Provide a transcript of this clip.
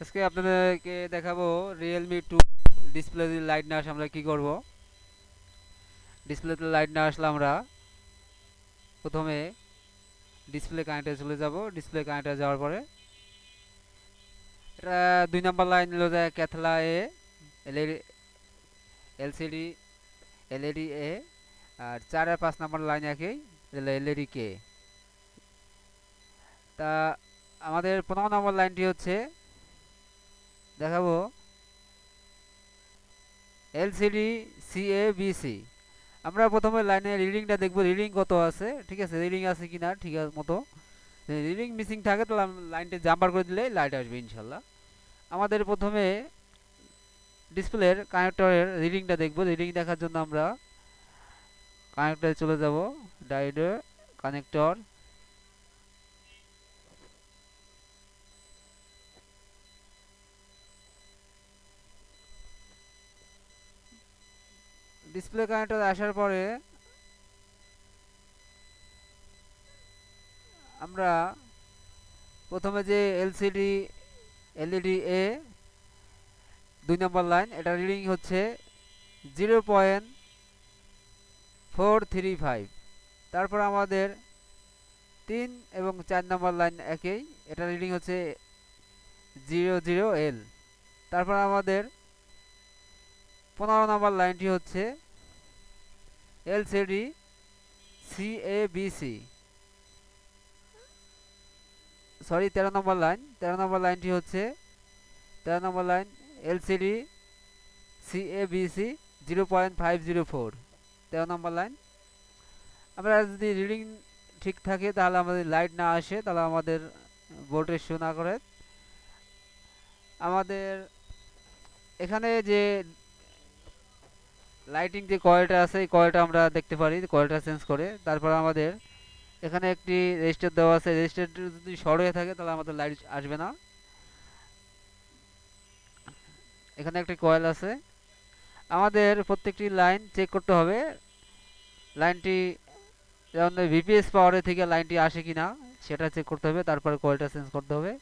আজকে আপনাদেরকে দেখাবো রিয়েলমি টু ডিসপ্লে লাইট না আসে আমরা কি করব? ডিসপ্লেতে লাইট না আসলে আমরা প্রথমে ডিসপ্লে কানেক্টে চলে যাব। ডিসপ্লে কানেক্টে যাওয়ার পরে এটা দুই নম্বর লাইন হলো যে ক্যাথলা এ এলইডি এলসিডি এলইডি এ আর চার আর পাঁচ নম্বর লাইন একই এলইডি কে তা আমাদের পনেরো নম্বর লাইনটি হচ্ছে দেখাবো। এলসিডি সিএবিসি আমরা প্রথমে লাইনে রিডিংটা দেখব। রিডিং কত আছে? ঠিক আছে রিডিং আছে কি না? ঠিক আছে, মতো। রিডিং মিসিং থাকে তো লাইনটা জাম্পার করে দিলে লাইট আসবে, ইনশাল্লাহ। আমাদের প্রথমে ডিসপ্লের কানেক্টরের রিডিংটা দেখব। রিডিং দেখার জন্য আমরা কানেক্টরে চলে যাব। ডাইডে কানেক্টর ডিসপ্লে কানেক্টর আসার পরে আমরা প্রথমে যে এলসিডি এলইডি এ দুই নম্বর লাইন এটা রিডিং হচ্ছে zero point four three five তারপর আমাদের তিন এবং চার নম্বর লাইন একই, এটা রিডিং হচ্ছে জিরো জিরো এল তারপর আমাদের পনেরো নম্বর লাইনটি হচ্ছে এলসিডি সিএবিসি সরি তেরো নম্বর লাইন তেরো নম্বর লাইনটি হচ্ছে তেরো নম্বর line LCD সিএবিসি zero point five zero four তেরো নম্বর লাইন আমরা যদি রিডিং ঠিক থাকে, তাহলে আমাদের লাইট না আসে, তাহলে আমাদের ভোল্টেজ শো না করে। আমাদের এখানে যে লাইটিং যে কয়েলটা আছে, এই কয়েলটা আমরা দেখতে পারি কয়েলটা চেঞ্জ করে। তারপর আমাদের এখানে একটি রেজিস্টার দেওয়া আছে। রেজিস্টার যদি শর্ট হয়ে থাকে, তাহলে আমাদের লাইট আসবে না। এখানে একটি কয়েল আছে। আমাদের প্রত্যেকটি লাইন চেক করতে হবে লাইনটি যেমন ভিপিএস পাওয়ারে থেকে লাইনটি আসে কি না সেটা চেক করতে হবে। তারপরে কয়েলটা চেঞ্জ করতে হবে।